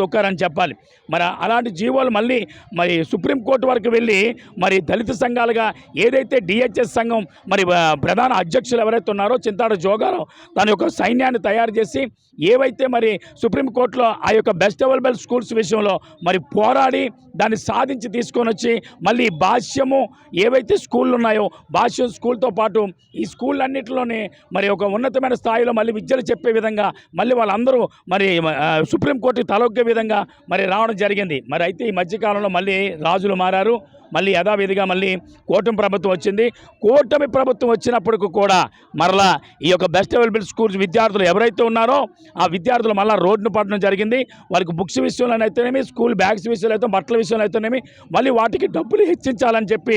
తొక్కారని చెప్పాలి. మరి అలాంటి జీవోలు మళ్ళీ మరి సుప్రీంకోర్టు వరకు వెళ్ళి మరి దళిత సంఘాలుగా ఏదైతే డిహెచ్ఎస్ సంఘం మరి ప్రధాన అధ్యక్షులు ఎవరైతే ఉన్నారో చింతాడ జోగారావు తన యొక్క సైన్యాన్ని తయారు చేసి ఏవైతే మరి సుప్రీంకోర్టులో ఆ యొక్క బెస్ట్ అవైలబుల్ స్కూల్స్ విషయంలో మరి పోరాడి దాన్ని సాధించి తీసుకొని వచ్చి మళ్ళీ భాష్యము ఏవైతే స్కూళ్ళు ఉన్నాయో భాష్యం స్కూల్తో పాటు ఈ స్కూళ్ళన్నింటిలోనే మరి ఒక ఉన్నతమైన స్థాయిలో మళ్ళీ విద్యలు చెప్పే విధంగా మళ్ళీ వాళ్ళందరూ మరి సుప్రీంకోర్టు సుప్రీంకోర్టుకి తలొగ్గే విధంగా మరి రావడం జరిగింది. మరి అయితే ఈ మధ్యకాలంలో మళ్ళీ రాజులు మారారు. మళ్ళీ యథావిధిగా మళ్ళీ కూటమి ప్రభుత్వం వచ్చింది. కూటమి ప్రభుత్వం వచ్చినప్పటికి కూడా మరలా ఈ యొక్క బెస్ట్ అవైలబుల్ స్కూల్స్ విద్యార్థులు ఎవరైతే ఉన్నారో ఆ విద్యార్థులు మళ్ళీ రోడ్డును పడడం జరిగింది. వాళ్ళకి బుక్స్ విషయంలో అయితేనేమి స్కూల్ బ్యాగ్స్ విషయంలో అయితే బట్టల విషయంలో అయితేనేమి మళ్ళీ వాటికి డబ్బులు హెచ్చించాలని చెప్పి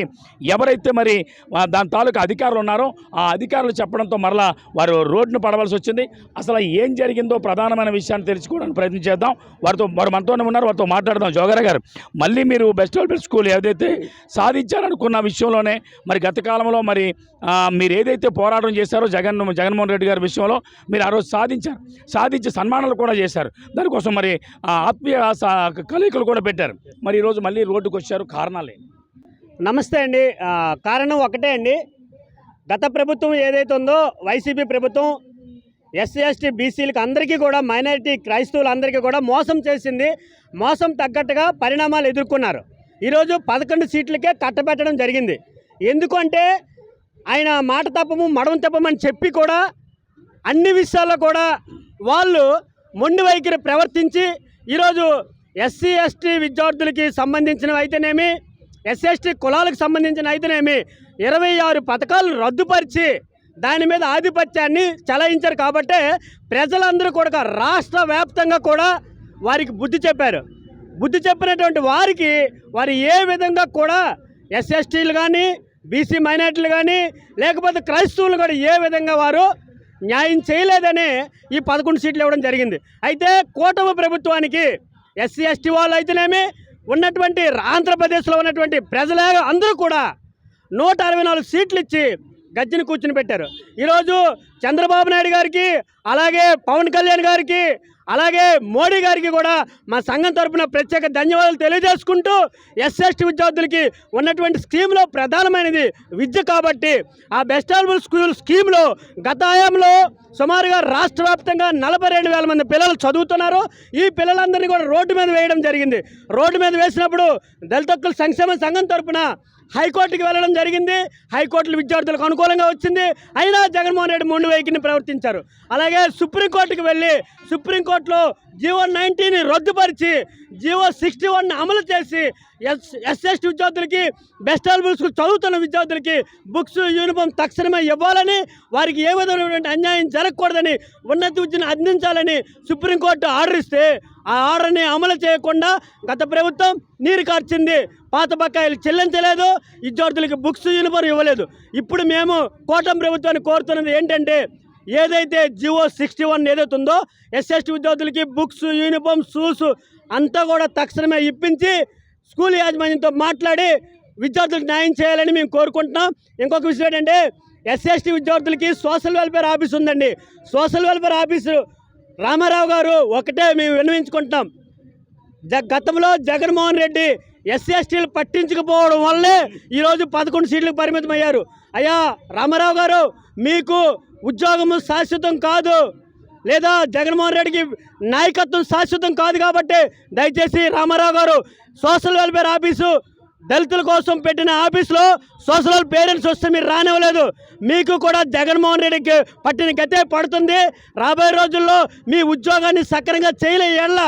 ఎవరైతే మరి దాని తాలూకు అధికారులు ఉన్నారో ఆ అధికారులు చెప్పడంతో మరలా వారు రోడ్డును పడవలసి వచ్చింది. అసలు ఏం జరిగిందో ప్రధానమైన విషయాన్ని తెలుసుకోవడానికి ప్రయత్నం చేద్దాం. వారితో వారు మనతోనే ఉన్నారు. వారితో మాట్లాడదాం. జోగర గారు మళ్ళీ మీరు బెస్ట్ అవైలబుల్ స్కూల్ ఏదైతే సాధించారనుకున్న విషయంలోనే మరి గత కాలంలో మరి మీరు ఏదైతే పోరాటం చేశారో జగన్ జగన్మోహన్ రెడ్డి గారి విషయంలో మీరు ఆ రోజు సాధించారు. సాధించి సన్మానాలు కూడా చేశారు. దానికోసం మరి ఆ, ఆత్మీయ కలయికలు కూడా పెట్టారు. మరి ఈరోజు మళ్ళీ రోడ్డుకు వచ్చారు కారణాలే. నమస్తే అండి. కారణం ఒకటే అండి. గత ప్రభుత్వం ఏదైతే ఉందో వైసీపీ ప్రభుత్వం ఎస్సీ ఎస్టీ బీసీలకు అందరికీ కూడా మైనారిటీ క్రైస్తవులందరికీ కూడా మోసం చేసింది. మోసం తగ్గట్టుగా పరిణామాలు ఎదుర్కొన్నారు. ఈరోజు పదకొండు సీట్లకే కట్టబెట్టడం జరిగింది. ఎందుకంటే ఆయన మాట తప్పము మడమ తప్పమని చెప్పి కూడా అన్ని విషయాల్లో కూడా వాళ్ళు మొండి వైఖరి ప్రవర్తించి ఈరోజు ఎస్సీ ఎస్టీ విద్యార్థులకి సంబంధించినవి అయితేనేమి ఎస్సీ ఎస్టీ కులాలకు సంబంధించిన అయితేనేమి ఇరవై ఆరు పథకాలు రద్దుపరిచి దాని మీద ఆధిపత్యాన్ని చలాయించారు కాబట్టే ప్రజలందరూ కూడా రాష్ట్ర వ్యాప్తంగా కూడా వారికి బుద్ధి చెప్పారు. బుద్ధి చెప్పినటువంటి వారికి వారు ఏ విధంగా కూడా ఎస్ఎస్టీలు కానీ బీసీ మైనార్టీలు కానీ లేకపోతే క్రైస్తవులు కూడా ఏ విధంగా వారు న్యాయం చేయలేదని ఈ పదకొండు సీట్లు ఇవ్వడం జరిగింది. అయితే కూటమి ప్రభుత్వానికి ఎస్సీ ఎస్టీ వాళ్ళు అయితేనేమి ఉన్నటువంటి ఆంధ్రప్రదేశ్లో ఉన్నటువంటి ప్రజల అందరూ కూడా నూట అరవై నాలుగు సీట్లు ఇచ్చి గజ్జిని కూర్చుని పెట్టారు. ఈరోజు చంద్రబాబు నాయుడు గారికి అలాగే పవన్ కళ్యాణ్ గారికి అలాగే మోడీ గారికి కూడా మా సంఘం తరపున ప్రత్యేక ధన్యవాదాలు తెలియజేసుకుంటూ ఎస్ఎస్టీ విద్యార్థులకి ఉన్నటువంటి స్కీమ్లో ప్రధానమైనది విద్య కాబట్టి ఆ బెస్ట్ స్కూల్ స్కీమ్లో గత హయాంలో సుమారుగా రాష్ట్ర వ్యాప్తంగా నలభై రెండు వేల మంది పిల్లలు చదువుతున్నారు. ఈ పిల్లలందరినీ కూడా రోడ్డు మీద వేయడం జరిగింది. రోడ్డు మీద వేసినప్పుడు దళితక్కుల సంక్షేమ సంఘం తరఫున హైకోర్టుకి వెళ్ళడం జరిగింది. హైకోర్టులు విద్యార్థులకు అనుకూలంగా వచ్చింది. అయినా జగన్మోహన్ రెడ్డి మొండు వైఖరిని ప్రవర్తించారు. అలాగే సుప్రీంకోర్టుకి వెళ్ళి సుప్రీంకోర్టులో జీవో నైన్టీని రద్దుపరిచి జీవో సిక్స్టీ వన్ అమలు చేసి ఎస్ ఎస్ఎస్టీ విద్యార్థులకి బెస్ట్ అవైలబుల్ స్కూల్ చదువుతున్న విద్యార్థులకి బుక్స్ యూనిఫామ్ తక్షణమే ఇవ్వాలని వారికి ఏ విధమైనటువంటి అన్యాయం జరగకూడదని ఉన్నత విద్యను అందించాలని సుప్రీంకోర్టు ఆర్డర్ ఇస్తే ఆ ఆర్డర్ని అమలు చేయకుండా గత ప్రభుత్వం నీరు కార్చింది. పాత బకాయిలు చెల్లించలేదు విద్యార్థులకి బుక్స్ యూనిఫామ్ ఇవ్వలేదు. ఇప్పుడు మేము కోటం ప్రభుత్వాన్ని కోరుతున్నది ఏంటంటే ఏదైతే జివో సిక్స్టీ వన్ ఏదైతే ఉందో ఎస్ఎస్టీ విద్యార్థులకి బుక్స్ యూనిఫామ్ షూస్ అంతా కూడా తక్షణమే ఇప్పించి స్కూల్ యాజమాన్యంతో మాట్లాడి విద్యార్థులకు న్యాయం చేయాలని మేము కోరుకుంటున్నాం. ఇంకొక విషయం ఏంటంటే ఎస్ఎస్టీ విద్యార్థులకి సోషల్ వెల్ఫేర్ ఆఫీస్ ఉందండి. సోషల్ వెల్ఫేర్ ఆఫీసు రామారావు గారు ఒకటే మేము విన్నవించుకుంటున్నాం. జ గతంలో జగన్మోహన్ రెడ్డి ఎస్సీ ఎస్టీలు పట్టించకపోవడం వల్లే ఈరోజు పదకొండు సీట్లకు పరిమితం అయ్యారు అయ్యా రామారావు గారు మీకు ఉద్యోగము శాశ్వతం కాదు. లేదా జగన్మోహన్ రెడ్డికి నాయకత్వం శాశ్వతం కాదు కాబట్టి దయచేసి రామారావు గారు సోషల్ వెల్ఫేర్ ఆఫీసు దళితుల కోసం పెట్టిన ఆఫీస్లో సోషల్ పేరెంట్స్ వస్తే మీరు రానివ్వలేదు. మీకు కూడా జగన్మోహన్ రెడ్డికి పట్టిన గతే పడుతుంది. రాబోయే రోజుల్లో మీ ఉద్యోగాన్ని సక్రమంగా చేయలే ఎడల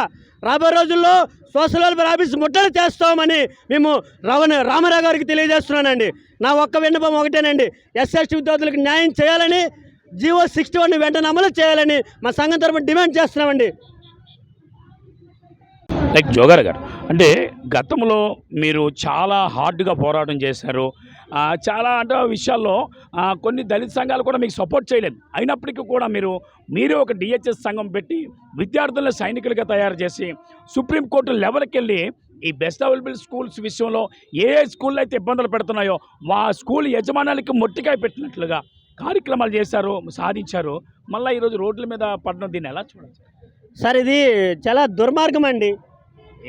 రాబోయే రోజుల్లో సోషల్ వెల్ఫేర్ ఆఫీస్ ముట్టడి చేస్తామని మేము రవణ రామారావు గారికి తెలియజేస్తున్నానండి. నా ఒక్క విన్నపం ఒకటేనండి. ఎస్ఎస్టీ విద్యార్థులకు న్యాయం చేయాలని జీవో సిక్స్టీ వన్ వెంటనే అమలు చేయాలని మా సంఘం తరఫున డిమాండ్ చేస్తున్నామండి. లైక్ జోగర్ గారు అంటే గతంలో మీరు చాలా హార్డ్గా పోరాటం చేశారు. చాలా అంటే విషయాల్లో కొన్ని దళిత సంఘాలు కూడా మీకు సపోర్ట్ చేయలేదు. అయినప్పటికీ కూడా మీరు మీరే ఒక డిహెచ్ఎస్ సంఘం పెట్టి విద్యార్థులను సైనికులుగా తయారు చేసి సుప్రీంకోర్టు లెవెల్కి వెళ్ళి ఈ బెస్ట్ అవైలబుల్ స్కూల్స్ విషయంలో ఏ ఏ స్కూల్లో అయితే ఇబ్బందులు పెడుతున్నాయో వా స్కూల్ యజమానులకి మొట్టికాయ పెట్టినట్లుగా కార్యక్రమాలు చేశారు సాధించారు మళ్ళీ ఈరోజు రోడ్ల మీద పడడం దీన్ని ఎలా చూడచ్చు? సార్ ఇది చాలా దుర్మార్గం అండి.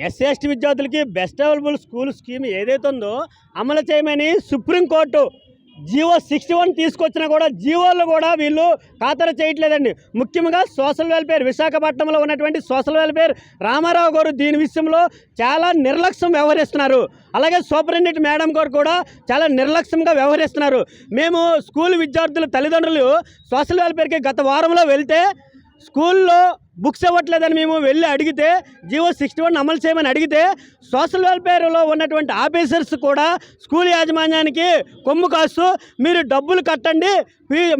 ఎస్సీ ఎస్టీ విద్యార్థులకి బెస్ట్ అవైలబుల్ స్కూల్ స్కీమ్ ఏదైతే ఉందో అమలు చేయమని సుప్రీంకోర్టు జీవో సిక్స్టీ వన్ తీసుకొచ్చినా కూడా జీవోల్లో కూడా వీళ్ళు ఖాతరు చేయట్లేదండి. ముఖ్యంగా సోషల్ వెల్ఫేర్ విశాఖపట్నంలో ఉన్నటువంటి సోషల్ వెల్ఫేర్ రామారావు గారు దీని విషయంలో చాలా నిర్లక్ష్యం వ్యవహరిస్తున్నారు. అలాగే సూపరింటెండెంట్ మేడం గారు కూడా చాలా నిర్లక్ష్యంగా వ్యవహరిస్తున్నారు. మేము స్కూల్ విద్యార్థుల తల్లిదండ్రులు సోషల్ వెల్ఫేర్కి గత వారంలో వెళ్తే స్కూల్లో బుక్స్ ఇవ్వట్లేదని మేము వెళ్ళి అడిగితే జియో సిక్స్టీ వన్ అమలు చేయమని అడిగితే సోషల్ వెల్ఫేర్లో ఉన్నటువంటి ఆఫీసర్స్ కూడా స్కూల్ యాజమాన్యానికి కొమ్ము కాస్తూ మీరు డబ్బులు కట్టండి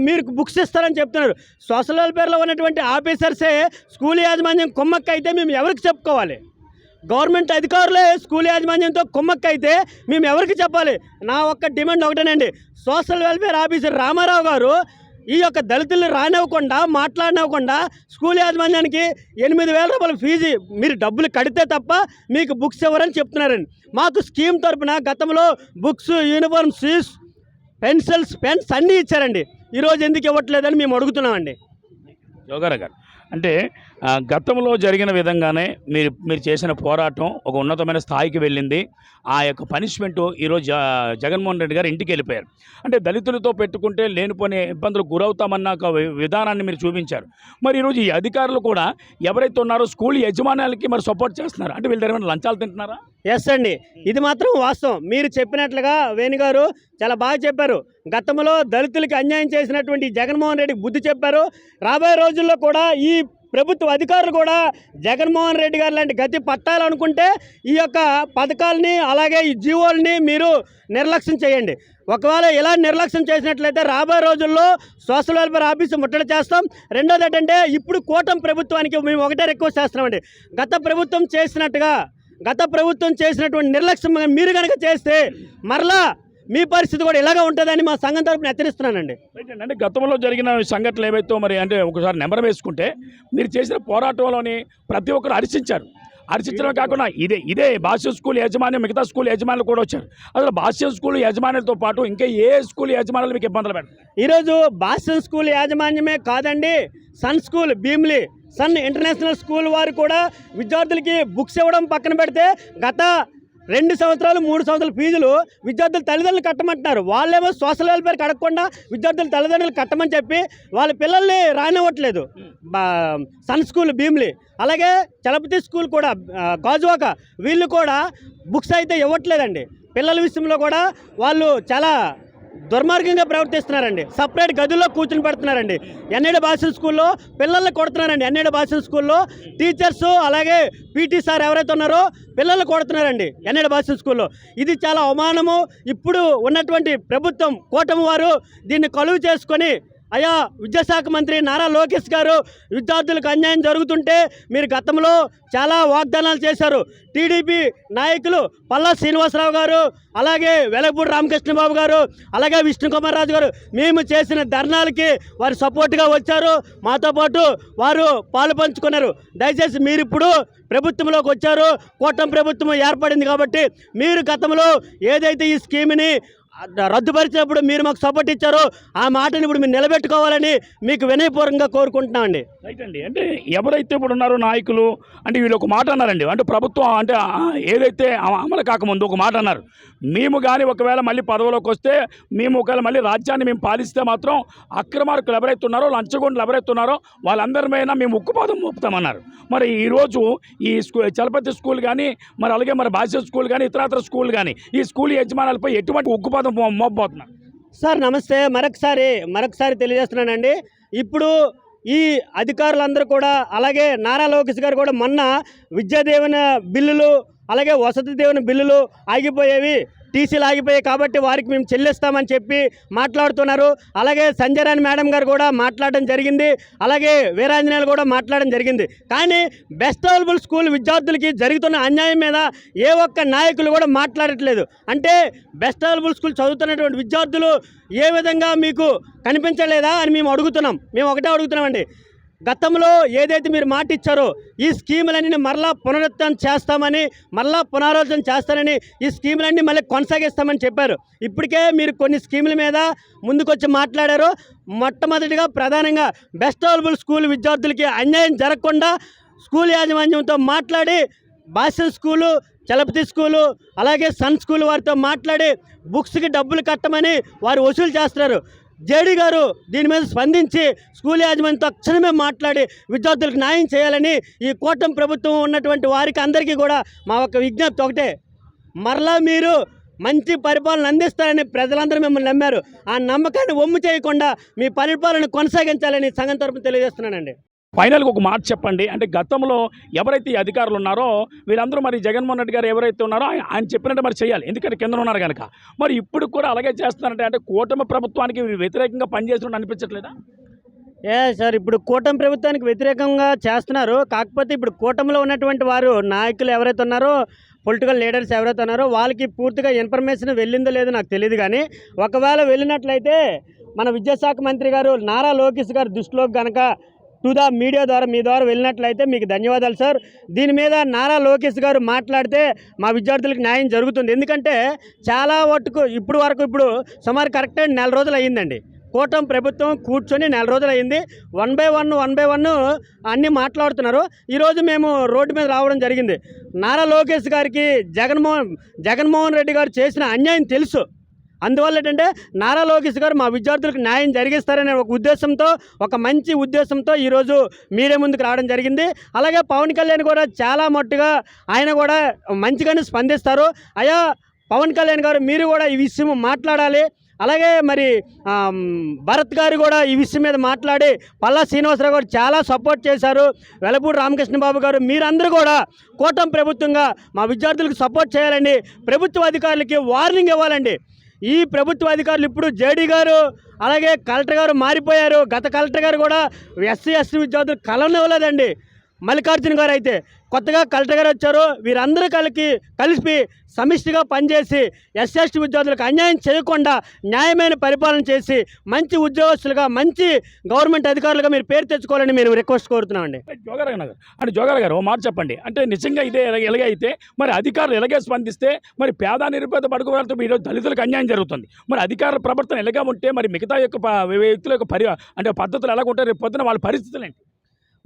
మీరు బుక్స్ ఇస్తారని చెప్తున్నారు. సోషల్ వెల్ఫేర్లో ఉన్నటువంటి ఆఫీసర్సే స్కూల్ యాజమాన్యం కొమ్మక్క అయితే మేము ఎవరికి చెప్పుకోవాలి? గవర్నమెంట్ అధికారులే స్కూల్ యాజమాన్యంతో కుమ్మక్కైతే మేము ఎవరికి చెప్పాలి? నా ఒక్క డిమాండ్ ఒకటేనండి. సోషల్ వెల్ఫేర్ ఆఫీసర్ రామారావు గారు ఈ యొక్క దళితుల్ని రానివ్వకుండా మాట్లాడినవ్వకుండా స్కూల్ యాజమాన్యానికి ఎనిమిది వేల రూపాయల ఫీజు మీరు డబ్బులు కడితే తప్ప మీకు బుక్స్ ఇవ్వరని చెప్తున్నారండి. మాకు స్కీమ్ తరపున గతంలో books uniform shoes pencils pens అన్నీ ఇచ్చారండి. ఈరోజు ఎందుకు ఇవ్వట్లేదని మేము అడుగుతున్నామండి. యోగారా గారు అంటే గతంలో జరిగిన విధంగానే మీరు మీరు చేసిన పోరాటం ఒక ఉన్నతమైన స్థాయికి వెళ్ళింది. ఆ యొక్క పనిష్మెంట్ ఈరోజు జగన్మోహన్ రెడ్డి గారు ఇంటికి వెళ్ళిపోయారు. అంటే దళితులతో పెట్టుకుంటే లేనిపోని ఇబ్బందులు గురవుతామన్న ఒక విధానాన్ని మీరు చూపించారు. మరి ఈరోజు ఈ అధికారులు కూడా ఎవరైతే ఉన్నారో స్కూల్ యజమానులకి మరి సపోర్ట్ చేస్తున్నారు. అంటే వీళ్ళ దగ్గర లంచాలు తింటున్నారా? ఎస్ అండి. ఇది మాత్రం వాస్తవం. మీరు చెప్పినట్లుగా వేణుగారు చాలా బాగా చెప్పారు. గతంలో దళితులకి అన్యాయం చేసినటువంటి జగన్మోహన్ రెడ్డికి బుద్ధి చెప్పారు. రాబోయే రోజుల్లో కూడా ఈ ప్రభుత్వ అధికారులు కూడా జగన్మోహన్ రెడ్డి గారు లాంటి గతి పట్టాలనుకుంటే ఈ యొక్క పథకాలని అలాగే ఈ జీవోల్ని మీరు నిర్లక్ష్యం చేయండి. ఒకవేళ ఇలా నిర్లక్ష్యం చేసినట్లయితే రాబోయే రోజుల్లో సోషల్ వెల్ఫేర్ ఆఫీసు ముట్టడి చేస్తాం. రెండోది ఏంటంటే ఇప్పుడు కూటమి ప్రభుత్వానికి మేము ఒకటే రిక్వెస్ట్ చేస్తున్నామండి. గత ప్రభుత్వం చేసినట్టుగా గత ప్రభుత్వం చేసినటువంటి నిర్లక్ష్యం మీరు కనుక చేస్తే మరలా మీ పరిస్థితి కూడా ఇలాగా ఉంటుందని మా సంఘం తరపున హెచ్చరిస్తున్నానండి. అంటే గతంలో జరిగిన సంఘటనలు ఏవైతే మరి అంటే ఒకసారి నెంబర్ వేసుకుంటే మీరు చేసిన పోరాటంలోని ప్రతి ఒక్కరు హర్షించారు. హర్షించడమే కాకుండా ఇదే ఇదే భాష్య స్కూల్ యాజమాన్యం మిగతా స్కూల్ యజమానులు కూడా వచ్చారు. అసలు భాష్య స్కూల్ యజమానులతో పాటు ఇంకా ఏ స్కూల్ యజమానులు మీకు ఇబ్బందులు పెడతారు? ఈరోజు బాస్టన్ స్కూల్ యాజమాన్యమే కాదండి Sun school Bheemili Sun international school వారు కూడా విద్యార్థులకి బుక్స్ ఇవ్వడం పక్కన పెడితే గత రెండు సంవత్సరాలు మూడు సంవత్సరాల ఫీజులు విద్యార్థుల తల్లిదండ్రులు కట్టమంటున్నారు. వాళ్ళేమో సోషల్ వెల్ఫేర్ కడగకుండా విద్యార్థుల తల్లిదండ్రులు కట్టమని చెప్పి వాళ్ళ పిల్లల్ని రానివ్వట్లేదు. Sun school Bheemili. అలాగే చలపతి స్కూల్ కూడా గాజువాక. వీళ్ళు కూడా బుక్స్ అయితే ఇవ్వట్లేదండి. పిల్లల విషయంలో కూడా వాళ్ళు చాలా దుర్మార్గంగా ప్రవర్తిస్తున్నారండి. సపరేట్ గదుల్లో కూర్చుని పెడుతున్నారండి. ఎన్ఏడు భాషల స్కూల్లో పిల్లల్ని కొడుతున్నారండి. ఎన్నేడు భాషల స్కూల్లో టీచర్స్ అలాగే పీటీ సార్ ఎవరైతే ఉన్నారో పిల్లలు కొడుతున్నారండి ఎన్నేడు భాషల స్కూల్లో. ఇది చాలా అవమానము. ఇప్పుడు ఉన్నటువంటి ప్రభుత్వం కూటమి వారు దీన్ని కలువు చేసుకొని అయా విద్యాశాఖ మంత్రి నారా లోకేష్ గారు విద్యార్థులకు అన్యాయం జరుగుతుంటే మీరు గతంలో చాలా వాగ్దానాలు చేశారు. టీడీపీ నాయకులు పల్లా శ్రీనివాసరావు గారు అలాగే వెలగపూడి రామకృష్ణబాబు గారు అలాగే విష్ణుకుమార్ రాజు గారు మేము చేసిన ధర్నాలకి వారు సపోర్ట్గా వచ్చారు. మాతో పాటు వారు పాలు పంచుకున్నారు. దయచేసి మీరు ఇప్పుడు ప్రభుత్వంలోకి వచ్చారు. కూటమి ప్రభుత్వం ఏర్పడింది కాబట్టి మీరు గతంలో ఏదైతే ఈ స్కీమ్ని రద్దుపరిచినప్పుడు మీరు మాకు సపోర్ట్ ఇచ్చారో. ఆ మాటని ఇప్పుడు మీరు నిలబెట్టుకోవాలని మీకు వినయపూర్వకంగా కోరుకుంటున్నామండి రైట్ అండి. అంటే ఎవరైతే ఇప్పుడు ఉన్నారో నాయకులు అంటే వీళ్ళు ఒక మాట అన్నారండి. అంటే ప్రభుత్వం అంటే ఏదైతే అమలు కాకముందు ఒక మాట అన్నారు. మేము కానీ ఒకవేళ మళ్ళీ పదవిలోకి వస్తే మేము ఒకవేళ మళ్ళీ రాజ్యాన్ని మేము పాలిస్తే మాత్రం అక్రమార్కులు ఎవరైతే ఉన్నారో లంచగొండలు ఎవరైతే ఉన్నారో వాళ్ళందరి మీద మేము ఉక్కుపాదం మోపుతామన్నారు. మరి ఈరోజు ఈ స్కూ చలపతి స్కూల్ కానీ మరి అలాగే మరి భాష స్కూల్ కానీ ఇతరత్ర స్కూల్ కానీ ఈ స్కూల్ యజమానులపై ఎటువంటి ఉక్కుపాదం మోపబోతున్నారు? సార్ నమస్తే. మరొకసారి మరొకసారి తెలియజేస్తున్నానండి. ఇప్పుడు ఈ అధికారులందరూ కూడా అలాగే నారా లోకేష్ గారు కూడా మొన్న విద్యాదీవెన బిల్లులు అలాగే వసతి దేవుని బిల్లులు ఆగిపోయేవి టీసీలు ఆగిపోయాయి కాబట్టి వారికి మేము చెల్లిస్తామని చెప్పి మాట్లాడుతున్నారు. అలాగే సంజయరాణి మేడం గారు కూడా మాట్లాడడం జరిగింది. అలాగే వీరాంజనేయులు కూడా మాట్లాడడం జరిగింది. కానీ బెస్ట్ అవైలబుల్ స్కూల్ విద్యార్థులకి జరుగుతున్న అన్యాయం మీద ఏ ఒక్క నాయకులు కూడా మాట్లాడట్లేదు. అంటే బెస్ట్ అవైలబుల్ స్కూల్ చదువుతున్నటువంటి విద్యార్థులు ఏ విధంగా మీకు కనిపించలేదా అని మేము అడుగుతున్నాం. మేము ఒకటే అడుగుతున్నామండి. గతంలో ఏదైతే మీరు మాట ఇచ్చారో ఈ స్కీములన్నీ మరలా పునరుద్ధరణ చేస్తామని మరలా పునరాలోచన చేస్తానని ఈ స్కీములన్నీ మళ్ళీ కొనసాగిస్తామని చెప్పారు. ఇప్పటికే మీరు కొన్ని స్కీముల మీద ముందుకొచ్చి మాట్లాడారు. మొట్టమొదటిగా ప్రధానంగా బెస్ట్ అవైలబుల్ స్కూల్ విద్యార్థులకి అన్యాయం జరగకుండా స్కూల్ యాజమాన్యంతో మాట్లాడి భాష్యం స్కూలు చలపతి స్కూలు అలాగే సన్ స్కూల్ వారితో మాట్లాడి బుక్స్కి డబ్బులు కట్టమని వారు వసూలు చేస్తున్నారు. జేడీ గారు దీని మీద స్పందించి స్కూల్ యాజమాన్యంతో తక్షణమే మాట్లాడి విద్యార్థులకు న్యాయం చేయాలని ఈ కూటమి ప్రభుత్వం ఉన్నటువంటి వారికి అందరికీ కూడా మా ఒక విజ్ఞప్తి ఒకటే. మరలా మీరు మంచి పరిపాలన అందిస్తారని ప్రజలందరూ మిమ్మల్ని నమ్మారు. ఆ నమ్మకాన్ని ఒమ్ము చేయకుండా మీ పరిపాలన కొనసాగించాలని సంఘం తరపున తెలియజేస్తున్నానండి. ఫైనల్గా ఒక మాట చెప్పండి. అంటే గతంలో ఎవరైతే అధికారులు ఉన్నారో వీరందరూ మరి జగన్మోహన్ రెడ్డి గారు ఎవరైతే ఉన్నారో ఆయన ఆయన చెప్పినట్టు మరి చేయాలి. ఎందుకంటే కింద ఉన్నారు కనుక మరి ఇప్పుడు కూడా అలాగే చేస్తున్నారంటే అంటే కూటమి ప్రభుత్వానికి వ్యతిరేకంగా పనిచేస్తున్నట్టు అనిపించట్లేదా? ఏ సార్ ఇప్పుడు కూటమి ప్రభుత్వానికి వ్యతిరేకంగా చేస్తున్నారు. కాకపోతే ఇప్పుడు కూటమిలో ఉన్నటువంటి వారు నాయకులు ఎవరైతే ఉన్నారో పొలిటికల్ లీడర్స్ ఎవరైతే ఉన్నారో వాళ్ళకి పూర్తిగా ఇన్ఫర్మేషన్ వెళ్ళిందో లేదో నాకు తెలియదు కానీ ఒకవేళ వెళ్ళినట్లయితే మన విద్యాశాఖ మంత్రి గారు నారా లోకేష్ గారు దృష్టిలోకి కనుక టు ద మీడియా ద్వారా మీ ద్వారా వెళ్ళినట్లయితే మీకు ధన్యవాదాలు సార్ దీని మీద నారా లోకేష్ గారు మాట్లాడితే మా విద్యార్థులకు న్యాయం జరుగుతుంది. ఎందుకంటే చాలా వరకు ఇప్పుడు వరకు ఇప్పుడు సుమారు కరెక్ట్ నెల రోజులు అయ్యిందండి. కూటమి ప్రభుత్వం కూర్చొని నెల రోజులు అయింది one by one one by one అన్నీ మాట్లాడుతున్నారు. ఈరోజు మేము రోడ్డు మీద రావడం జరిగింది. నారా లోకేష్ గారికి జగన్మోహన్ జగన్మోహన్ రెడ్డి గారు చేసిన అన్యాయం తెలుసు. అందువల్ల ఏంటంటే నారా లోకేష్ గారు మా విద్యార్థులకు న్యాయం జరిగిస్తారనే ఒక ఉద్దేశంతో ఒక మంచి ఉద్దేశంతో ఈరోజు మీరే ముందుకు రావడం జరిగింది. అలాగే పవన్ కళ్యాణ్ కూడా చాలా మట్టుగా ఆయన కూడా మంచిగానే స్పందిస్తారు. అయ్యా పవన్ కళ్యాణ్ గారు మీరు కూడా ఈ విషయం మాట్లాడాలి. అలాగే మరి భరత్ గారు కూడా ఈ విషయం మీద మాట్లాడి పల్లా శ్రీనివాసరావు గారు చాలా సపోర్ట్ చేశారు. వెలపూడి రామకృష్ణ బాబు గారు మీరందరూ కూడా కూటమి ప్రభుత్వంగా మా విద్యార్థులకు సపోర్ట్ చేయాలండి. ప్రభుత్వ అధికారులకి వార్నింగ్ ఇవ్వాలండి. ఈ ప్రభుత్వ అధికారులు ఇప్పుడు జేడీ గారు అలాగే కలెక్టర్ గారు మారిపోయారు. గత కలెక్టర్ గారు కూడా ఎస్సీ ఎస్టీ విద్యార్థులు కలనివ్వలేదండి మల్లికార్జున గారు అయితే కొత్తగా కలెక్టర్ గారు వచ్చారు. వీరందరూ కలిపి కలిసి సమిష్టిగా పనిచేసి ఎస్ఎస్టీ విద్యార్థులకు అన్యాయం చేయకుండా న్యాయమైన పరిపాలన చేసి మంచి ఉద్యోగస్తులుగా మంచి గవర్నమెంట్ అధికారులుగా మీరు పేరు తెచ్చుకోవాలని మేము రిక్వెస్ట్ కోరుతున్నామండి. అంటే గారు అంటే జోగారావు గారు మాట చెప్పండి. అంటే నిజంగా ఇదే ఎలాగ- ఎలాగే అయితే మరి అధికారులు ఎలాగే స్పందిస్తే మరి పేద నిరుపేద పడుకు వాళ్ళతో ఈరోజు దళితులకు అన్యాయం జరుగుతుంది. మరి అధికారుల ప్రవర్తన ఎలాగా ఉంటే మరి మిగతా యొక్క వ్యక్తుల యొక్క పరి అంటే పద్ధతులు ఎలాగ ఉంటాయి రేపు పొద్దున వాళ్ళ పరిస్థితులు ఏంటి?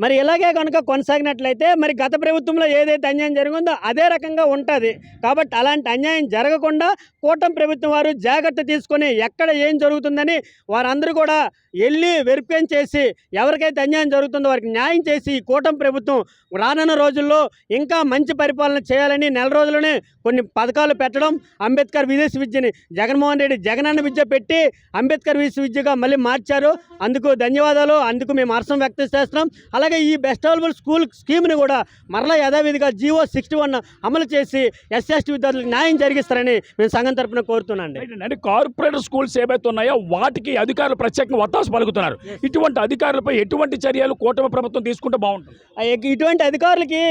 మరి ఇలాగే కనుక కొనసాగినట్లయితే మరి గత ప్రభుత్వంలో ఏదైతే అన్యాయం జరిగిందో అదే రకంగా ఉంటుంది. కాబట్టి అలాంటి అన్యాయం జరగకుండా కూటమి ప్రభుత్వం వారు జాగ్రత్త తీసుకొని ఎక్కడ ఏం జరుగుతుందని వారందరూ కూడా వెళ్ళి వెరిఫై చేసి ఎవరికైతే అన్యాయం జరుగుతుందో వారికి న్యాయం చేసి ఈ కూటమి ప్రభుత్వం రానున్న రోజుల్లో ఇంకా మంచి పరిపాలన చేయాలని నెల రోజుల్లోనే కొన్ని పథకాలు పెట్టడం అంబేద్కర్ విదేశీ విద్యని జగన్మోహన్ రెడ్డి జగనన్న విద్య పెట్టి అంబేద్కర్ విదేశీ విద్యగా మళ్ళీ మార్చారు. అందుకు ధన్యవాదాలు. అందుకు మేము హర్షం వ్యక్తం చేస్తున్నాం. అలాగే ఈ బెస్ట్ అవైలబుల్ స్కూల్ స్కీమ్ని కూడా మరలా యథావిధిగా జీవో సిక్స్టీ వన్ అమలు చేసి ఎస్సీ ఎస్టీ విద్యార్థులకు న్యాయం జరిగిస్తారని మేము సంఘం తరపున కోరుతున్నాండి రైట్ అండి. అంటే కార్పొరేట్ స్కూల్స్ ఏవైతే ఉన్నాయో వాటికి అధికారులు ప్రత్యేకంగా ఒత్తాసు పలుకుతున్నారు. ఇటువంటి అధికారులపై ఎటువంటి చర్యలు కూటమి ప్రభుత్వం తీసుకుంటే బాగుంటుంది? ఇటువంటి అధికారులకి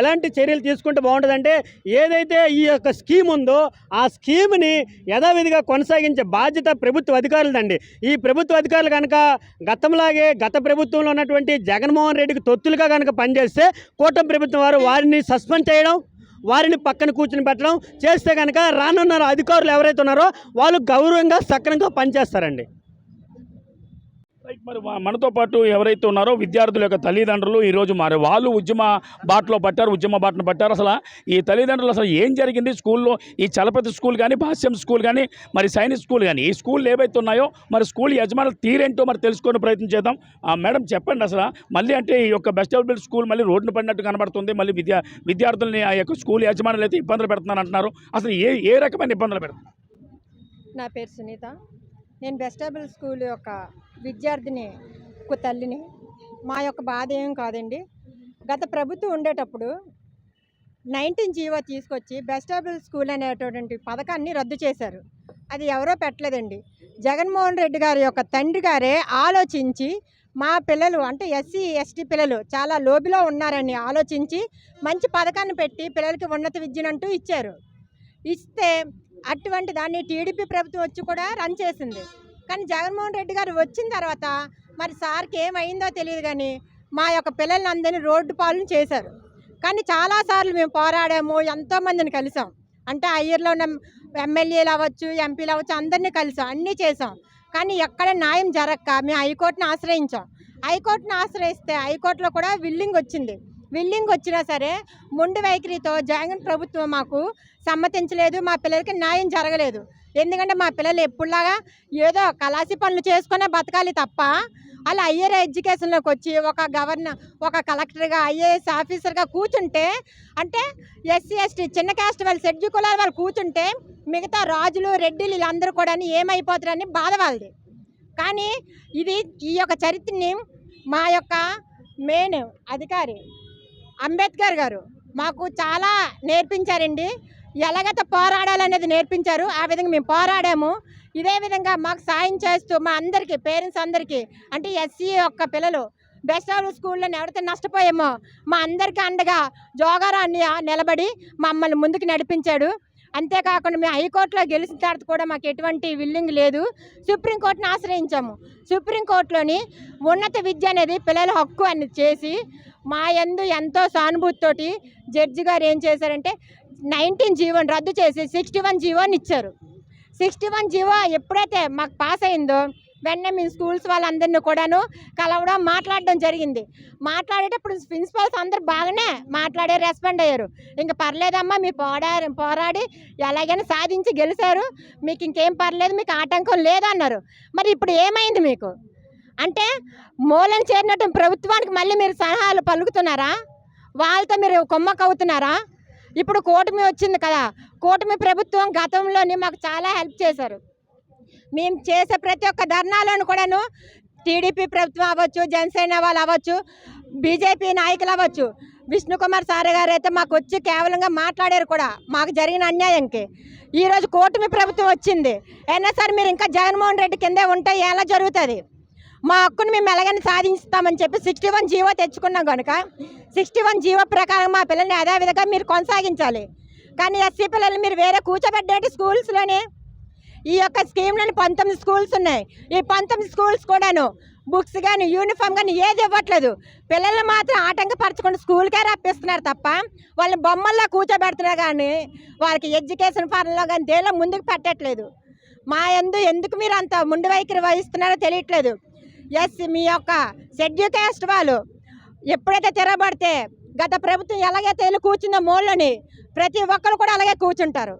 ఎలాంటి చర్యలు తీసుకుంటే బాగుంటుందంటే ఏదైతే ఈ యొక్క స్కీమ్ ఉందో ఆ స్కీమ్ని యథావిధిగా కొనసాగించే బాధ్యత ప్రభుత్వ అధికారులదండి. ఈ ప్రభుత్వ అధికారులు కనుక గతంలాగే గత ప్రభుత్వంలో ఉన్నటువంటి జగన్మోహన్ రెడ్డికి తొత్తులుగా కనుక పనిచేస్తే కూటమి ప్రభుత్వం వారు వారిని సస్పెండ్ చేయడం వారిని పక్కన కూర్చుని పెట్టడం చేస్తే కనుక రానున్న అధికారులు ఎవరైతే ఉన్నారో వాళ్ళు గౌరవంగా సక్రమంగా పనిచేస్తారండి. మరి మనతో పాటు ఎవరైతే ఉన్నారో విద్యార్థుల యొక్క తల్లిదండ్రులు ఈరోజు మరి వాళ్ళు ఉద్యమ బాటలో పట్టారు ఉద్యమ బాటను పట్టారు. అసలు ఈ తల్లిదండ్రులు అసలు ఏం జరిగింది? స్కూల్లో ఈ చలపతి స్కూల్ కానీ భాష్యం స్కూల్ కానీ మరి సైనిక్ స్కూల్ కానీ ఈ స్కూల్ ఏవైతే ఉన్నాయో మరి స్కూల్ యజమానులు తీరేంటో మరి తెలుసుకునే ప్రయత్నం చేద్దాం. మేడం చెప్పండి అసలు మళ్ళీ అంటే ఈ యొక్క బెస్ట్ అవైలబుల్ స్కూల్ మళ్ళీ రోడ్డున పడినట్టు కనబడుతుంది. మళ్ళీ విద్యా విద్యార్థులని ఆ యొక్క స్కూల్ యజమానులు అయితే ఇబ్బందులు పెడుతున్నారు అంటున్నారు అసలు ఏ ఏ రకమైన ఇబ్బందులు పెడుతున్నారు? నా పేరు సునీత. నేను బెస్టాబుల్ స్కూల్ యొక్క విద్యార్థిని ఒక తల్లిని. మా యొక్క బాధ ఏం కాదండి. గత ప్రభుత్వం ఉండేటప్పుడు నైన్టీన్ జీవో తీసుకొచ్చి బెస్టాబుల్ స్కూల్ అనేటటువంటి పథకాన్ని రద్దు చేశారు. అది ఎవరో పెట్టలేదండి. జగన్మోహన్ రెడ్డి గారి యొక్క తండ్రి గారే ఆలోచించి మా పిల్లలు అంటే ఎస్సీ ఎస్టీ పిల్లలు చాలా లోబిలో ఉన్నారని ఆలోచించి మంచి పథకాన్ని పెట్టి పిల్లలకి ఉన్నత విద్యనంటూ ఇచ్చారు. ఇస్తే అటువంటి దాన్ని టీడీపీ ప్రభుత్వం వచ్చి కూడా రన్ చేసింది. కానీ జగన్మోహన్ రెడ్డి గారు వచ్చిన తర్వాత మరి సార్కి ఏమైందో తెలియదు కానీ మా యొక్క పిల్లల్ని అందరినీ రోడ్డు పాలన చేశారు. కానీ చాలాసార్లు మేము పోరాడాము ఎంతోమందిని కలిసాం. అంటే అయ్యర్లో ఉన్న ఎమ్మెల్యేలు అవ్వచ్చు ఎంపీలు అవ్వచ్చు అందరినీ కలిసాం అన్నీ చేసాం. కానీ ఎక్కడ న్యాయం జరగక మేము హైకోర్టుని ఆశ్రయించాం. హైకోర్టును ఆశ్రయిస్తే హైకోర్టులో కూడా విల్లింగ్ వచ్చింది. విల్లింగ్ వచ్చినా సరే మొండి వైఖరితో జగన్ ప్రభుత్వం మాకు సమ్మతించలేదు మా పిల్లలకి న్యాయం జరగలేదు. ఎందుకంటే మా పిల్లలు ఎప్పుడులాగా ఏదో కలాసి పనులు చేసుకునే బతకాలి తప్ప అలా హయ్యర్ ఎడ్యుకేషన్లోకి వచ్చి ఒక గవర్నర్ ఒక కలెక్టర్గా ఐఏఎస్ ఆఫీసర్గా కూర్చుంటే అంటే ఎస్సీ ఎస్టీ చిన్న క్యాస్ట్ వాళ్ళు షెడ్యూల్ కులాల వాళ్ళు కూర్చుంటే మిగతా రాజులు రెడ్డిలు వీళ్ళందరూ కూడా ఏమైపోతారని బాధ వాళ్ళది. కానీ ఇది ఈ యొక్క చరిత్రని మా యొక్క మెయిన్ అధికారి అంబేద్కర్ గారు మాకు చాలా నేర్పించారండి. ఎలాగైతే పోరాడాలనేది నేర్పించారు ఆ విధంగా మేము పోరాడాము. ఇదే విధంగా మాకు సాయం చేస్తూ మా అందరికీ పేరెంట్స్ అందరికీ అంటే ఎస్సీ యొక్క పిల్లలు బెస్ట్ ఆఫ్ స్కూల్లో ఎవరైతే నష్టపోయామో మా అందరికీ అండగా జోగారాన్ని నిలబడి మమ్మల్ని ముందుకు నడిపించాడు. అంతేకాకుండా మేము హైకోర్టులో గెలిచిన తర్వాత కూడా మాకు ఎటువంటి విల్లింగ్ లేదు. సుప్రీంకోర్టుని ఆశ్రయించాము. సుప్రీంకోర్టులోని ఉన్నత విద్య అనేది పిల్లల హక్కు అని చేసి మా యందు ఎంతో సానుభూతితోటి జడ్జి గారు ఏం చేశారంటే నైన్టీన్ జీవోని రద్దు చేసి సిక్స్టీ వన్ జీవోని ఇచ్చారు. సిక్స్టీ వన్ జీవో ఎప్పుడైతే మాకు పాస్ అయిందో వెంటనే మేము స్కూల్స్ వాళ్ళందరినీ కూడాను కలవడం మాట్లాడడం జరిగింది. మాట్లాడేటప్పుడు ప్రిన్సిపల్స్ అందరు బాగానే మాట్లాడే రెస్పాండ్ అయ్యారు. ఇంకా పర్లేదమ్మా మీ పోడా పోరాడి ఎలాగైనా సాధించి గెలిచారు. మీకు ఇంకేం పర్లేదు మీకు ఆటంకం లేదన్నారు మరి ఇప్పుడు ఏమైంది మీకు? అంటే మూలం చేరినట్టు ప్రభుత్వానికి మళ్ళీ మీరు సలహాలు పలుకుతున్నారా? వాళ్ళతో మీరు కొమ్మకవుతున్నారా ఇప్పుడు కూటమి వచ్చింది కదా కూటమి ప్రభుత్వం గతంలోని మాకు చాలా హెల్ప్ చేశారు. మేము చేసే ప్రతి ఒక్క ధర్నాలను కూడాను టీడీపీ ప్రభుత్వం అవ్వచ్చు జనసేన వాళ్ళు అవ్వచ్చు బీజేపీ నాయకులు అవ్వచ్చు. విష్ణుకుమార్ సార్ గారు అయితే మాకు వచ్చి కేవలంగా మాట్లాడారు కూడా మాకు జరిగిన అన్యాయంకి. ఈరోజు కూటమి ప్రభుత్వం వచ్చింది. అయినా సరే మీరు ఇంకా జగన్మోహన్ రెడ్డి కిందే ఉంటే ఎలా జరుగుతుంది? మా హక్కును మేము ఎలాగైనా సాధిస్తామని చెప్పి సిక్స్టీ వన్ జీవో తెచ్చుకున్నాం కనుక సిక్స్టీ వన్ జీవో ప్రకారం మా పిల్లల్ని అదే విధంగా మీరు కొనసాగించాలి. కానీ ఎస్సీ పిల్లల్ని మీరు వేరే కూర్చోబెట్టేటి స్కూల్స్లోనే ఈ యొక్క స్కీమ్లోని పంతొమ్మిది స్కూల్స్ ఉన్నాయి. ఈ పంతొమ్మిది స్కూల్స్ కూడాను బుక్స్ కానీ యూనిఫామ్ కానీ ఏది ఇవ్వట్లేదు. పిల్లల్ని మాత్రం ఆటంకపరచకుండా స్కూల్కే రప్పిస్తున్నారు తప్ప వాళ్ళని బొమ్మల్లో కూర్చోబెడుతున్నారు కానీ వాళ్ళకి ఎడ్యుకేషన్ ఫారంలో కానీ దేనిలో ముందుకు పెట్టట్లేదు. మా ఎందు ఎందుకు మీరు అంత ముందు వైఖరి వహిస్తున్నారో తెలియట్లేదు. ఎస్ మీ యొక్క షెడ్యూల్ క్యాస్ట్ వాళ్ళు. ఎప్పుడైతే తిరగబడితే గత ప్రభుత్వం ఎలాగైతే వెళ్ళి కూర్చుందో మూలని ప్రతి ఒక్కరు కూడా అలాగే కూర్చుంటారు.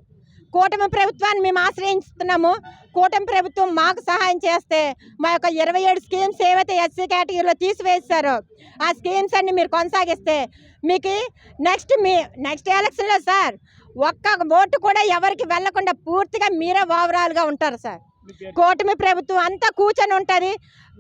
కూటమి ప్రభుత్వాన్ని మేము ఆశ్రయిస్తున్నాము కూటమి ప్రభుత్వం మాకు సహాయం చేస్తే మా యొక్క ఇరవై ఏడు స్కీమ్స్ ఏవైతే ఎస్సీ కేటగిరీలో తీసివేస్తారో ఆ స్కీమ్స్ అన్ని మీరు కొనసాగిస్తే మీకు నెక్స్ట్ మీ నెక్స్ట్ ఎలక్షన్లో సార్ ఒక్క ఓటు కూడా ఎవరికి వెళ్ళకుండా పూర్తిగా మీరే ఓవరాల్గా ఉంటారు సార్. కూటమి ప్రభుత్వం అంతా కూర్చొని ఉంటుంది.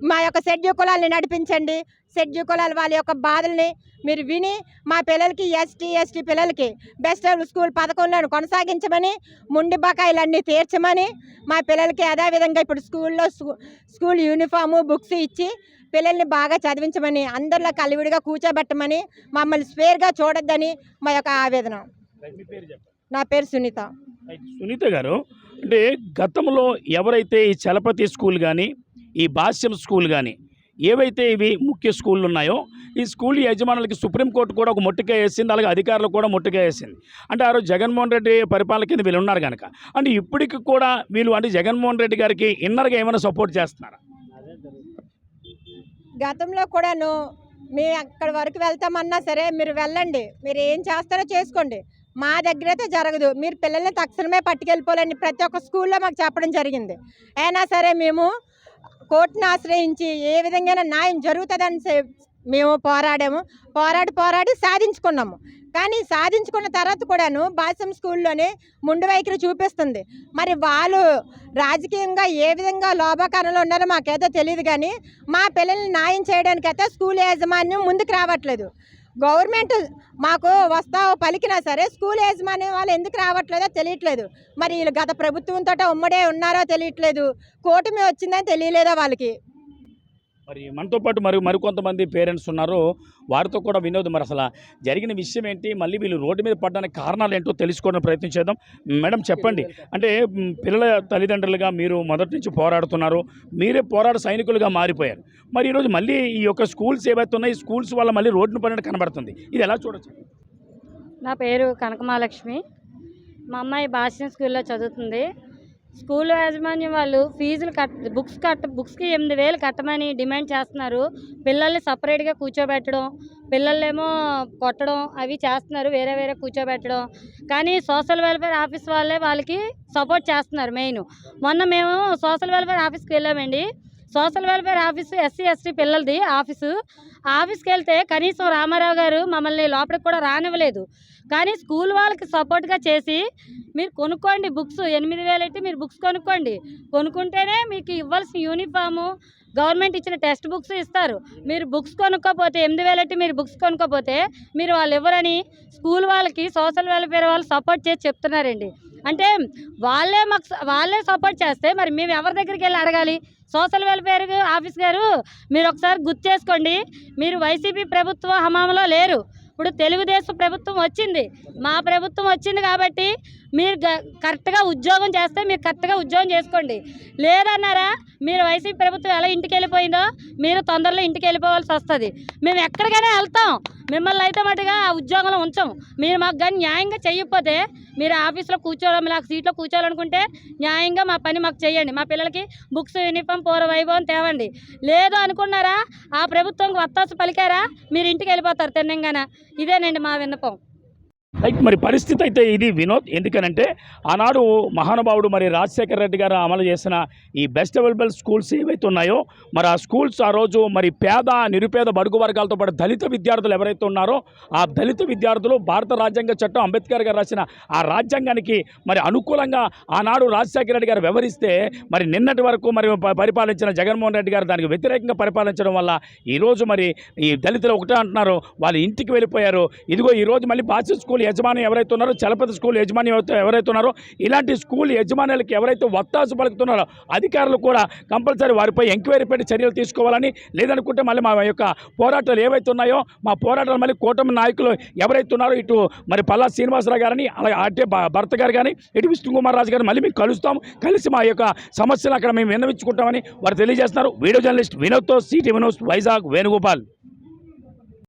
మా యొక్క షెడ్యూల్ కులాలని నడిపించండి. షెడ్యూల్ కులాల వాళ్ళ యొక్క బాధల్ని మీరు విని మా పిల్లలకి ఎస్టీ ఎస్టీ పిల్లలకి బెస్ట్ స్కూల్ పథకంలో కొనసాగించమని ముండి బకాయిలన్నీ తీర్చమని మా పిల్లలకి అదేవిధంగా ఇప్పుడు స్కూల్లో స్కూ- స్కూల్ యూనిఫాము బుక్స్ ఇచ్చి పిల్లల్ని బాగా చదివించమని అందరిలో కలివిడిగా కూర్చోబెట్టమని మమ్మల్ని స్పేర్గా చూడొద్దని మా యొక్క ఆవేదన. నా పేరు సునీత. సునీత గారు అంటే గతంలో ఎవరైతే ఈ చలపతి స్కూల్ కానీ ఈ భాష్యం స్కూల్ కానీ ఏవైతే ఇవి ముఖ్య స్కూళ్ళు ఉన్నాయో ఈ స్కూల్ యజమానులకి సుప్రీంకోర్టు కూడా ఒక ముట్టుగా వేసింది అలాగే అధికారులు కూడా ముట్టుగా వేసింది. అంటే ఆ రోజు జగన్మోహన్ రెడ్డి పరిపాలన కింద వీళ్ళు ఉన్నారు కనుక అంటే ఇప్పటికి కూడా వీళ్ళు అంటే జగన్మోహన్ రెడ్డి గారికి ఇన్నర్గా ఏమైనా సపోర్ట్ చేస్తున్నారా? గతంలో కూడాను మీ అక్కడి వరకు వెళ్తామన్నా సరే మీరు వెళ్ళండి. మీరు ఏం చేస్తారో చేసుకోండి. మా దగ్గర అయితే జరగదు. మీరు పిల్లల్ని తక్షణమే పట్టుకెళ్ళిపోలేని ప్రతి ఒక్క స్కూల్లో మాకు చెప్పడం జరిగింది. అయినా సరే మేము కోర్టును ఆశ్రయించి ఏ విధంగా న్యాయం జరుగుతుందని మేము పోరాడాము. పోరాడి పోరాడి సాధించుకున్నాము. కానీ సాధించుకున్న తర్వాత కూడాను బాసం స్కూల్లోనే ముండు వైఖరి చూపిస్తుంది. మరి వాళ్ళు రాజకీయంగా ఏ విధంగా లోభకరణలో ఉన్నారో మాకేదో తెలియదు కానీ మా పిల్లల్ని న్యాయం చేయడానికైతే స్కూల్ యాజమాన్యం ముందుకు రావట్లేదు. గవర్నమెంట్ మాకు వస్తావు పలికినా సరే స్కూల్ యజమాని వాళ్ళు ఎందుకు రావట్లేదో తెలియట్లేదు. మరి వీళ్ళు గత ప్రభుత్వంతో ఉమ్మడే ఉన్నారో తెలియట్లేదు. కూటమి వచ్చిందని తెలియలేదా వాళ్ళకి? మరి మనతో పాటు మరి మరికొంతమంది పేరెంట్స్ ఉన్నారు. వారితో కూడా వినోదం మరి అసలు జరిగిన విషయం ఏంటి? మళ్ళీ వీళ్ళు రోడ్డు మీద పడడానికి కారణాలు ఏంటో తెలుసుకోవడానికి ప్రయత్నం చేద్దాం. మేడం చెప్పండి. అంటే పిల్లల తల్లిదండ్రులుగా మీరు మొదటి నుంచి పోరాడుతున్నారు. మీరే పోరాడ సైనికులుగా మారిపోయారు. మరి ఈరోజు మళ్ళీ ఈ యొక్క స్కూల్స్ ఏవైతే ఉన్నాయి ఈ స్కూల్స్ వల్ల మళ్ళీ రోడ్డును పడినట్టు కనబడుతుంది. ఇది ఎలా చూడొచ్చు? నా పేరు కనకమాలక్ష్మి మా అమ్మాయి భాష్యం స్కూల్లో చదువుతుంది. స్కూల్ యాజమాన్యం వాళ్ళు ఫీజులు కట్ బుక్స్ కట్ బుక్స్కి ఎనిమిది వేలు కట్టమని డిమాండ్ చేస్తున్నారు. పిల్లల్ని సపరేట్గా కూర్చోబెట్టడం పిల్లలేమో కొట్టడం అవి చేస్తున్నారు వేరే వేరే కూర్చోబెట్టడం. కానీ సోషల్ వెల్ఫేర్ ఆఫీస్ వాళ్ళే వాళ్ళకి సపోర్ట్ చేస్తున్నారు మెయిన్. మొన్న మేము సోషల్ వెల్ఫేర్ ఆఫీస్కి వెళ్ళామండి. Social welfare office SC ST పిల్లలది office. ఆఫీస్కి వెళ్తే కనీసం రామారావు గారు మమ్మల్ని లోపలికి కూడా రానివ్వలేదు. కానీ స్కూల్ వాళ్ళకి సపోర్ట్గా చేసి మీరు కొనుక్కోండి బుక్స్ ఎనిమిది వేలు ఎట్టి మీరు బుక్స్ కొనుక్కోండి. కొనుక్కుంటేనే మీకు ఇవ్వాల్సిన యూనిఫాము గవర్నమెంట్ ఇచ్చిన టెక్స్ట్ బుక్స్ ఇస్తారు. మీరు బుక్స్ కొనుక్కోపోతే ఎనిమిది వేలు మీరు బుక్స్ కొనుక్కోపోతే మీరు వాళ్ళు ఇవ్వరని స్కూల్ వాళ్ళకి సోషల్ వెల్ఫేర్ వాళ్ళు సపోర్ట్ చేసి చెప్తున్నారండి. అంటే వాళ్ళే మాకు స- వాళ్ళే సపోర్ట్ చేస్తే మరి మేము ఎవరి దగ్గరికి వెళ్ళి అడగాలి? సోషల్ వెల్ఫేర్ ఆఫీస్ గారు మీరు ఒకసారి గుర్తు చేసుకోండి. మీరు వైసీపీ ప్రభుత్వ హమామలో లేరు. ఇప్పుడు తెలుగుదేశం ప్రభుత్వం వచ్చింది. మా ప్రభుత్వం వచ్చింది కాబట్టి మీరు కరెక్ట్గా ఉద్యోగం చేస్తే మీరు కరెక్ట్గా ఉద్యోగం చేసుకోండి. లేదన్నారా మీరు వైసీపీ ప్రభుత్వం ఎలా ఇంటికి వెళ్ళిపోయిందో మీరు తొందరలో ఇంటికి వెళ్ళిపోవాల్సి వస్తుంది. మేము ఎక్కడికైనా వెళ్తాం. మిమ్మల్ని అయితే మటుగా ఆ ఉద్యోగంలో ఉంచాం. మీరు మాకు కానీ న్యాయంగా చేయకపోతే మీరు ఆఫీస్లో కూర్చోవడం నాకు సీట్లో కూర్చోవాలనుకుంటే న్యాయంగా మా పని మాకు చేయండి మా పిల్లలకి బుక్స్ యూనిఫామ్ పూర్వ వైభవం తేవండి. లేదు అనుకున్నారా ఆ ప్రభుత్వంకి వత్తాసు పలికారా మీరు ఇంటికి వెళ్ళిపోతారు తిన్నంగాన? ఇదేనండి మా విన్నపం. రైట్ మరి పరిస్థితి అయితే ఇది వినోద్. ఎందుకనంటే ఆనాడు మహానుభావుడు మరి రాజశేఖర రెడ్డి గారు అమలు చేసిన ఈ బెస్ట్ అవైలబుల్ స్కూల్స్ ఏవైతే ఉన్నాయో మరి ఆ స్కూల్స్ ఆ రోజు మరి పేద నిరుపేద బడుగు వర్గాలతో పాటు దళిత విద్యార్థులు ఎవరైతే ఉన్నారో ఆ దళిత విద్యార్థులు భారత రాజ్యాంగ చట్టం అంబేద్కర్ గారు రాసిన ఆ రాజ్యాంగానికి మరి అనుకూలంగా ఆనాడు రాజశేఖర రెడ్డి గారు వ్యవహరిస్తే మరి నిన్నటి వరకు మరి పరిపాలించిన జగన్మోహన్ రెడ్డి గారు దానికి వ్యతిరేకంగా పరిపాలించడం వల్ల ఈరోజు మరి ఈ దళితులు ఒకటే అంటున్నారు వాళ్ళు ఇంటికి వెళ్ళిపోయారు. ఇదిగో ఈరోజు మళ్ళీ బాధ్యత స్కూల్ యజమాని ఎవరైతే ఉన్నారో చలపతి స్కూల్ యజమాని ఎవరైతే- ఉన్నారో ఇలాంటి స్కూల్ యజమానులకు ఎవరైతే వత్తాసు పలుకుతున్నారో అధికారులు కూడా కంపల్సరీ వారిపై ఎంక్వైరీ పెట్టి చర్యలు తీసుకోవాలని లేదనుకుంటే మళ్ళీ మా యొక్క పోరాటాలు ఏవైతే ఉన్నాయో మా పోరాటాలు మళ్ళీ కూటమి నాయకులు ఎవరైతే ఉన్నారో ఇటు మరి పల్లా శ్రీనివాసరావు గారని అలాగే అటే భ- భర్త గారు కానీ ఇటు విష్ణుకుమార్ రాజు గారు మళ్ళీ మేము కలుస్తాం. కలిసి మా యొక్క సమస్యలు అక్కడ మేము విన్నవించుకుంటామని వారు తెలియజేస్తున్నారు. వీడియో జర్నలిస్ట్ వినోద్తో సిటీ వినోద్ వైజాగ్ వేణుగోపాల్.